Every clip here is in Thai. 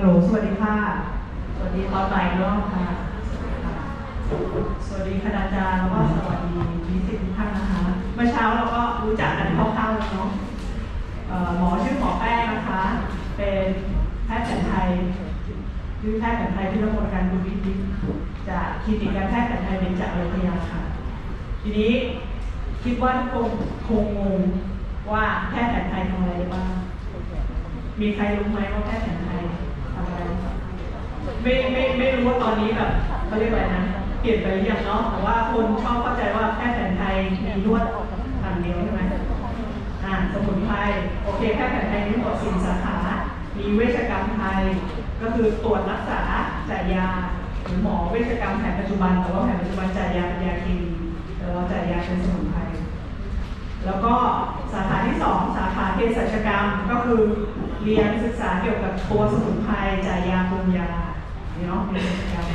ฮัลโหล สวัสดีค่ะ สวัสดีตอนบ่ายอีกรอบค่ะ สวัสดีคณาจารย์แล้วก็สวัสดีนิสิตทุกท่านนะคะ เมื่อเช้าเราก็รู้จักกันคร่าวๆแล้วเนาะหมอชื่อหมอแป้งนะคะ เป็นแพทย์แผนไทยชื่อแพทย์แผนไทยที่ระบบการดูวิทย์จากคลินิกการแพทย์แผนไทยเบญจโรงพยาบาลค่ะ ทีนี้คิดว่าทุกคนคงงงว่าแพทย์แผนไทยทำอะไรได้บ้าง มีใครรู้ไหมว่าแพทย์แผนไทย ไม่ไม่ไม่รู้ว่าตอนนี้แบบเขาเรียกอะไรนะเปลี่ยนไปหรือยังเนาะแต่ว่าคนชอบเข้าใจว่าแพทย์แผนไทยมีนวดอย่างเดียวใช่ไหมอ่าสมุนไพรโอเคแพทย์แผนไทยมีหมดสี่สาขามีเวชกรรมไทย ก็คือตรวจรักษาจ่ายยาหรือหมอเวชกรรมแผนปัจจุบันแต่ว่าแผนปัจจุบันจ่ายยาเป็นยาเคมีแต่เราจ่ายยาเป็นสมุนไพรแล้วก็สาขาที่ 2 สาขาเภสัชกรรมก็คือเรียนศึกษาเกี่ยวกับตัวสมุนไพรจ่ายยาปรุงยา เนาะเภสัชกรรม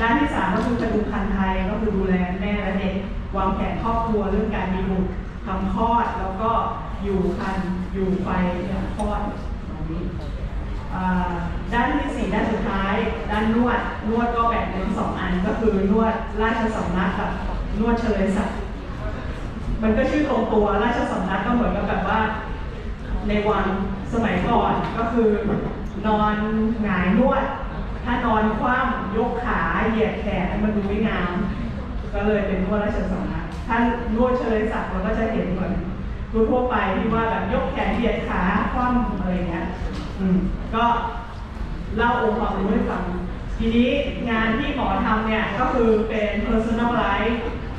ด้านที่3ก็คือกระดูคันไทยก็คือดูแลแม่และเด็กวางแผนครอบครัวเรื่องการมีบุตรทำคลอดแล้วก็อยู่คันอยู่ไปเนี่ยคลอดแบบนี้ด้านที่สี่ด้านสุดท้าย ด้านนวดนวดก็แบ่งเป็นสองอันก็คือนวดราชสำนักกับนวดเฉลยศักดิ์มันก็ชื่อตรงตัวราชสำนักก็เหมือนกับแบบว่า ในวันสมัยก่อนก็คือนอนหงายนวด ถ้านอนคว่ำยกขาเหยียดแขนมันดูไม่งาม ก็เลยเป็นนวดราชสำนักถ้านวดเฉลยศักดิ์เราก็จะเห็นเหมือนทั่วไปที่ว่าแบบยกแขนเหยียดขาคว่ำอะไรเงี้ยอืมก็เล่าองค์ความรู้ให้ฟัง ทีนี้งานที่หมอทำเนี่ยก็คือเป็น personalized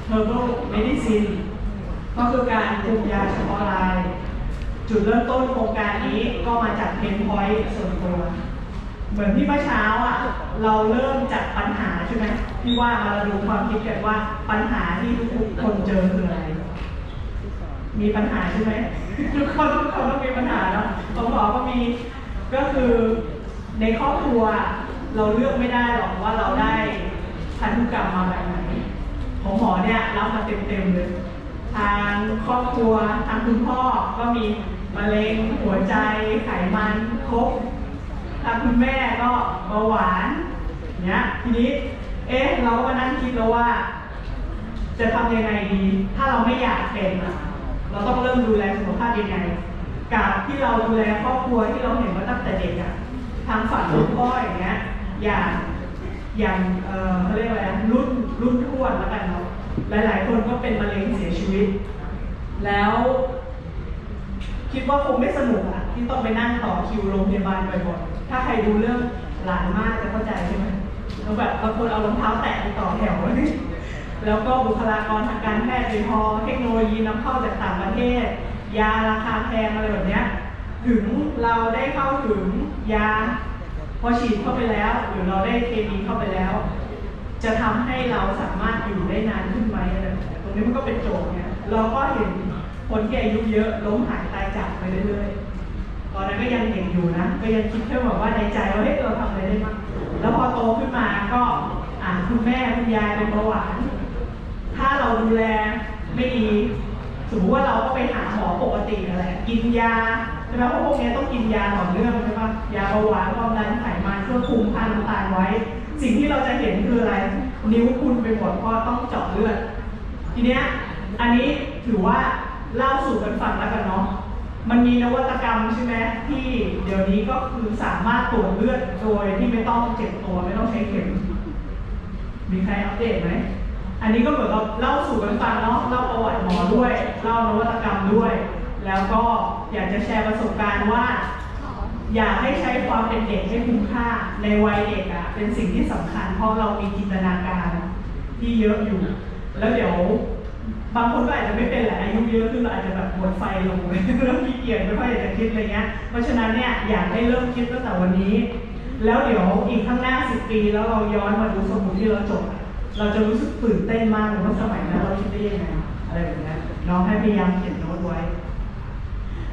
herbal medicine ก็คือการปรุงยาเฉพาะราย จุดเริ่มต้นโครงการนี้ก็มาจากเพนพอยต์ส่วนตัว เหมือนที่เมื่อเช้าอะเราเริ่มจากปัญหาใช่ไหมที่ว่ามาระดมความคิดกันว่าปัญหาที่ทุกคนเจอคืออะไร มีปัญหาใช่ไหมทุกคนทุกคนต้องมีปัญหาเนาะผมบอกก็มีก็คือในครอบครัวเราเลือกไม่ได้หรอกว่าเราได้พันธุกรรมมาแบบไหนของหมอเนี่ยรับมาเต็มๆเลยทางครอบครัวทางคุณพ่อก็มีมะเร็งหัวใจไขมันครบ ทางคุณแม่ก็เบาหวานเนี้ยทีนี้ เอ๊ะ เราก็มานั่งคิดแล้วว่า จะทำยังไงดี ถ้าเราไม่อยากเป็นอะเราต้องเริ่มดูแลสุขภาพยังไงกับที่เราดูแลครอบครัวที่เราเห็นมาตั้งแต่เด็กอะทางฝั่งคุณพ่ออย่างเงี้ยอย่างอย่างเอ่อเขาเรียกอะไรรุ่นรุ่นทวดแล้วกันเนาะหลาย ๆ คนก็เป็นมะเร็งเสียชีวิต แล้ว คิดว่าคงไม่สนุกอะที่ต้องไปนั่งต่อคิวโรงพยาบาลบ่อยๆ ถ้าใครดูเรื่องหลานมากจะเข้าใจใช่ไหมแล้วแบบบางคนเอารองเท้าแตะไปต่อแถว แล้วก็บุคลากรทางการแพทย์โดยพาะเทคโนโลยีนำเข้าจากต่างประเทศ ยาราคาแพงอะไรแบบเนี้ยถึงเราได้เข้าถึงยาพอฉีดเข้าไปแล้ว หรือเราได้เคมีเข้าไปแล้ว จะทำให้เราสามารถอยู่ได้นานขึ้นไหมอะไรแบบเนี้ยตรงนี้มันก็เป็นโจทย์เนี่ยเราก็เห็นคนที่อายุเยอะล้มหายตายจากไปเรื่อยๆ ตอนนั้นก็ยังเด็กอยู่นะ ก็ยังคิดแค่แบบว่าในใจว่าเฮ้ยเราทำอะไรได้บ้างแล้วพอโตขึ้นมาก็อ่าคุณแม่คุณยายเป็นเบาหวาน ถ้าเราดูแลไม่ดี สมมติว่าเราก็ไปหาหมอปกตินั่นแหละกินยาใช่ไหมเพราะพวกนี้ต้องกินยาต่อเนื่องใช่ปะยาเบาหวานความดันไขมันเพื่อคุมค่าน้ำตาลไว้ สิ่งที่เราจะเห็นคืออะไร นิ้วคุณไปหมดเพราะต้องเจาะเลือด ทีเนี้ยอันนี้ถือว่าเล่าสู่กันฟังแล้วกันเนาะ มันมีนวัตกรรมใช่ไหมที่เดี๋ยวนี้ก็คือสามารถตรวจเลือดโดยที่ไม่ต้องเจ็บตัวไม่ต้องใช้เข็ม มีใครอัปเดตไหม อันนี้ก็เหมือนกับเล่าสู่กันฟังเนาะเล่าประวัติหมอด้วยเล่านวัตกรรมด้วย แล้วก็อยากจะแชร์ประสบการณ์ว่า อยากให้ใช้ความเป็นเด็กให้คุ้มค่าในวัยเด็กอะเป็นสิ่งที่สำคัญเพราะเรามีจินตนาการที่เยอะอยู่ แล้วเดี๋ยว บางคนก็อาจจะไม่เป็นแหละอายุเยอะขึ้นเราอาจจะแบบหมดไฟลงเลยเริ่มขี้เกียจไม่ค่อยอยากจะคิดอะไรเงี้ยเพราะฉะนั้นเนี่ยอยากให้เริ่มคิดตั้งแต่วันนี้ แล้วเดี๋ยวอีกข้างหน้าสิปี แล้วเราย้อนมาดูสมุดที่เราจดอะเราจะรู้สึกตื่นเต้นมากเลยว่าสมัยนั้นเราคิดได้ยังไงอะไรแบบนี้น้องให้พยายามเขียนโน้ตไว้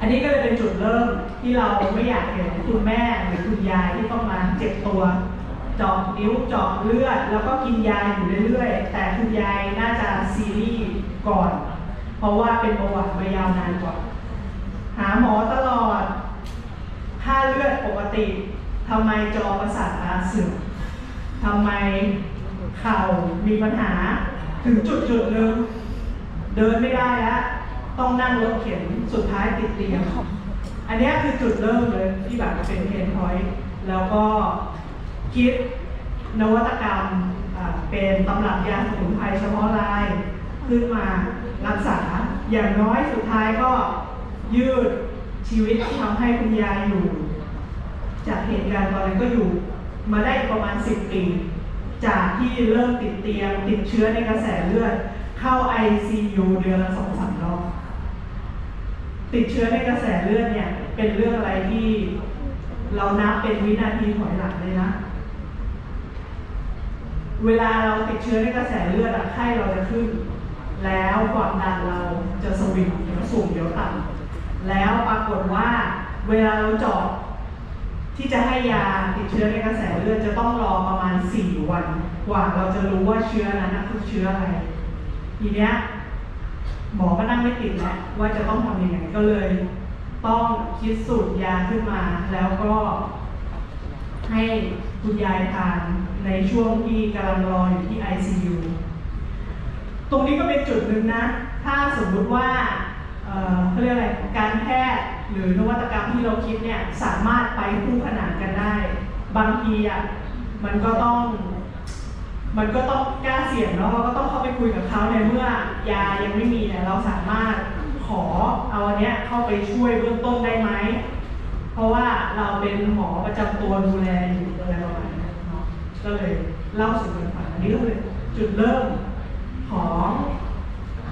อันนี้ก็เลยเป็นจุดเริ่มที่เราไม่อยากเห็นคุณแม่หรือคุณยายที่ต้องมาเจ็บตัว เจาะนิ้วเจาะเลือด แล้วก็กินยาอยู่เรื่อยๆ แต่คุณยายน่าจะซีรีส์ก่อน เพราะว่าเป็นประวัติมายาวนานกว่า หาหมอตลอดค่าเลือดปกติทำไมจอประสาทตาเสื่อมทำไมเข่ามีปัญหา ถึงจุดจุดหนึ่งเดินไม่ได้แล้ว ต้องนั่งรถเข็นสุดท้ายติดเตียง อันนี้คือจุดเริ่มเลยที่แบบเป็นเพนพอยต์แล้วก็ คิดนวัตกรรมเป็นตำรับยาสมุนไพรเฉพาะรายขึ้นมารักษาอย่างน้อยสุดท้ายก็ยืดชีวิตที่ทำให้คุณยายอยู่ จากเหตุการณ์ตอนนั้นก็อยู่มาได้ประมาณ 10 ปี จากที่เริ่มติดเตียง ติดเชื้อในกระแสเลือด เข้า ICU เดือนละสองสามรอบติดเชื้อในกระแสเลือดเนี่ยเป็นเรื่องอะไรที่เรานับเป็นวินาทีถอยหลังเลยนะ เวลาเราติดเชื้อในกระแสเลือดไข้เราจะขึ้น แล้วความดันเราจะสวิงเดี๋ยวสูงเดี๋ยวต่ำแล้วปรากฏว่าเวลาเราเจาะที่จะให้ยาติดเชื้อในกระแสเลือดจะต้องรอประมาณ 4 วัน กว่าเราจะรู้ว่าเชื้อนั้นคือเชื้ออะไร ทีเนี้ยหมอก็นั่งไม่ติดแล้วว่าจะต้องทำยังไงก็เลย ต้องคิดสูตรยาขึ้นมา แล้วก็ให้คุณยายทาน ในช่วงที่กำลังรออยู่ที่ ICU ตรงนี้ก็เป็นจุดหนึ่งนะ ถ้าสมมุติว่าเขาเรียกอะไร การแพทย์หรือนวัตกรรมที่เราคิดเนี่ยสามารถไปคู่ขนานกันได้ บางทีอะมันก็ต้อง มันก็ต้องกล้าเสี่ยงเนาะเราก็ต้องเข้าไปคุยกับเขาในเมื่อยายังไม่มีเนี่ยเราสามารถขอเอาอันเนี้ยเข้าไปช่วยเบื้องต้นได้ไหม เพราะว่าเราเป็นหมอประจำตัวดูแลอยู่อะไรประมาณนี้ ก็เลยเล่าสู่กันฟังอันนี้ก็คือจุดเริ่มของ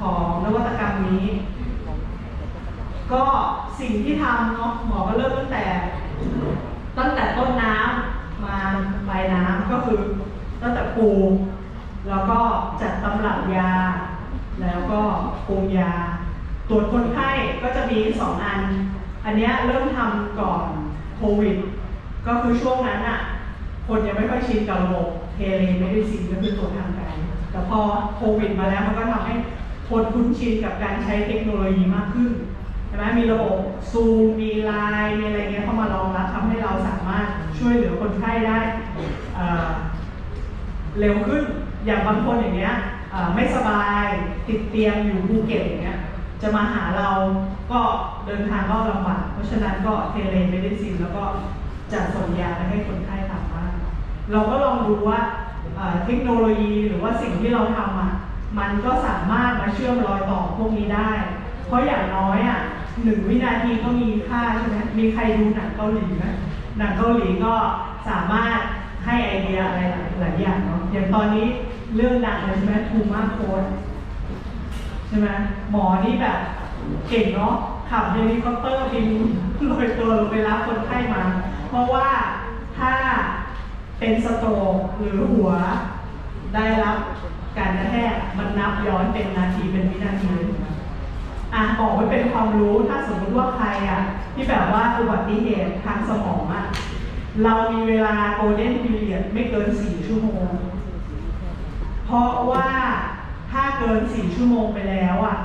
ของนวัตกรรมนี้ ก็สิ่งที่ทำเนาะหมอก็เริ่มตั้งแต่ ตั้งแต่ต้นน้ำมาปลายน้ำก็คือตั้งแต่ปลูกแล้วก็จัดตำรับยา แล้วก็ปรุงยา ตรวจคนไข้ก็จะมีสองอัน อันนี้เริ่มทำก่อนโควิด ก็คือช่วงนั้นอะ คนยังไม่ค่อยชินกับระบบเทเลเมดิซินก็คือตรวทางไกลแต่พอโควิดมาแล้วมันก็ทำให้คนคุ้นชินกับการใช้เทคโนโลยีมากขึ้นใช่ไหมมีระบบซูมมีไลน์มีอะไรเงี้ยเข้ามารองรับทำให้เราสามารถช่วยเหลือคนไข้ได้เร็วขึ้นอย่างบางคนอย่างเงี้ยไม่สบายติดเตียงอยู่ภูเก็ตอย่างเงี้ยจะมาหาเราก็เดินทางก็ลำบากเพราะฉะนั้นก็เทเลเมดิซินแล้วก็ จัดส่งยาไปให้คนไข้ตามบ้านเราก็ลองดูว่าเทคโนโลยีหรือว่าสิ่งที่เราทำอะมันก็สามารถมาเชื่อมรอยต่อพวกนี้ได้ เพราะอย่างน้อยอะหนึ่งวินาทีก็มีค่าใช่ไหมมีใครดูหนังเกาหลีไหมหนังเกาหลีก็สามารถให้ไอเดียอะไรหลายอย่างเนาะอย่างตอนนี้เรื่องดังเลยใช่ไหมทูมาโค้ดใช่ไหมหมอนี่แบบเก่งเนาะขับเฮลิคอปเตอร์บินลอยตัวลงไปรับคนไข้มา เพราะว่าถ้าเป็นสโตรกหรือหัวได้รับการกระแทกมันนับย้อนเป็นนาทีเป็นวินาทีอะบอกไว้เป็นความรู้ถ้าสมมติว่าใครอะที่แบบว่าอุบัติเหตุทางสมองอะเรามีเวลาโกลเด้นพีเรียดไม่เกินสี่ชั่วโมง เพราะว่าถ้าเกินสี่ชั่วโมงไปแล้วอะ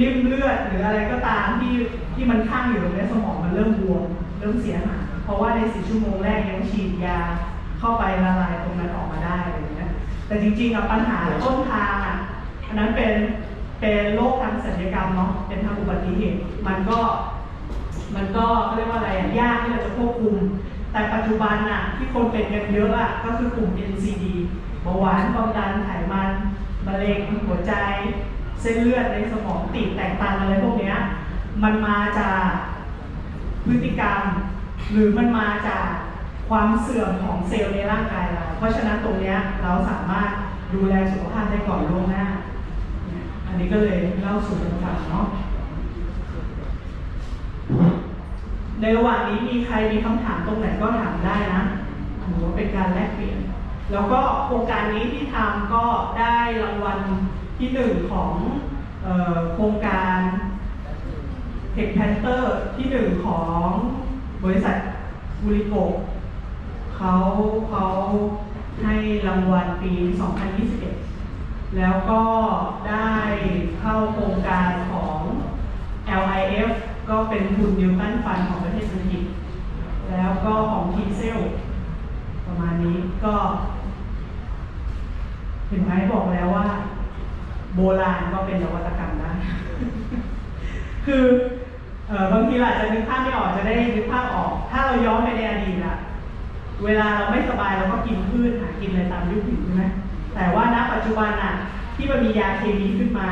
ริมเลือดหรืออะไรก็ตามที่ที่มันข้างอยู่ในสมองมันเริ่มบวมเริ่มเสียหาย ราะว่าในสี่ชั่วโมงแรกยังฉีดยาเข้าไปละลายตรงนั้นออกมาได้อะไรอย่างเงี้ยแต่จริงๆอะปัญหาต้นทางอะอันนั้นเป็นเป็นโรคทางศัลยกรรมเนาะเป็นทางอุบัติเหตุมันก็มันก็เขาเรียกว่าอะไรอะยากที่เราจะควบคุม แต่ปัจจุบันน่ะที่คนเป็นกันเยอะอะก็คือกลุ่ม NCD เบาหวานความดันไขมันมะเร็งหัวใจ เส้นเลือดในสมองตีบแตกตันอะไรพวกเนี้ยมันมาจากพฤติกรรม หรือมันมาจากความเสื่อมของเซลล์ในร่างกายเรา เพราะฉะนั้นตรงนี้เราสามารถดูแลสุขภาพได้ก่อนล่วงหน้า อันนี้ก็เลยเล่าสู่กันฟังเนาะ ในระหว่างนี้มีใครมีคำถามตรงไหนก็ถามได้นะถือว่าเป็นการแลกเปลี่ยน แล้วก็โครงการนี้ที่ทำก็ได้รางวัลที่หนึ่งของออโครงการเทคแพนเตอร์ที่หนึ่งของ บริษัทบูริโกเขาเขาให้รางวัลปี 2021 แล้วก็ได้เข้าโครงการของ LIF ก็เป็นทุนนิวตันฟันของประเทศอังกฤษแล้วก็ของทีเซลประมาณนี้ก็เห็นไหมบอกแล้วว่า โบราณก็เป็นนวัตกรรมได้ คือ เออบางทีเราอาจจะนึกภาพไม่ออกจะได้นึกภาพออก ถ้าเราย้อนไปในอดีตอะเวลาเราไม่สบายเราก็กินพืชหากินอะไรตามยุคหินใช่ไหมแต่ว่าณปัจจุบันอะที่มันมียาเคมีขึ้นมา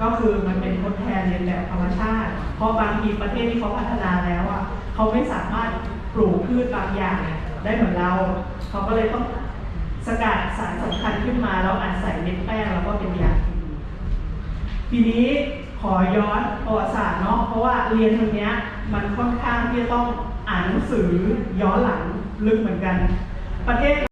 ก็คือมันเป็นทดแทนเรียนแบบธรรมชาติ เพราะบางทีประเทศที่เขาพัฒนาแล้วอะเขาไม่สามารถปลูกพืชบางอย่างได้เหมือนเรา เขาก็เลยต้องสกัดสารสำคัญขึ้นมาแล้วอัดใส่เม็ดแป้งแล้วก็เป็นยาทีนี้ ขอย้อนประวัติศาสตร์เนาะเพราะว่าเรียนตรงเนี้ยมันค่อนข้างที่จะต้องอ่านหนังสือย้อนหลังลึกเหมือนกันประเทศ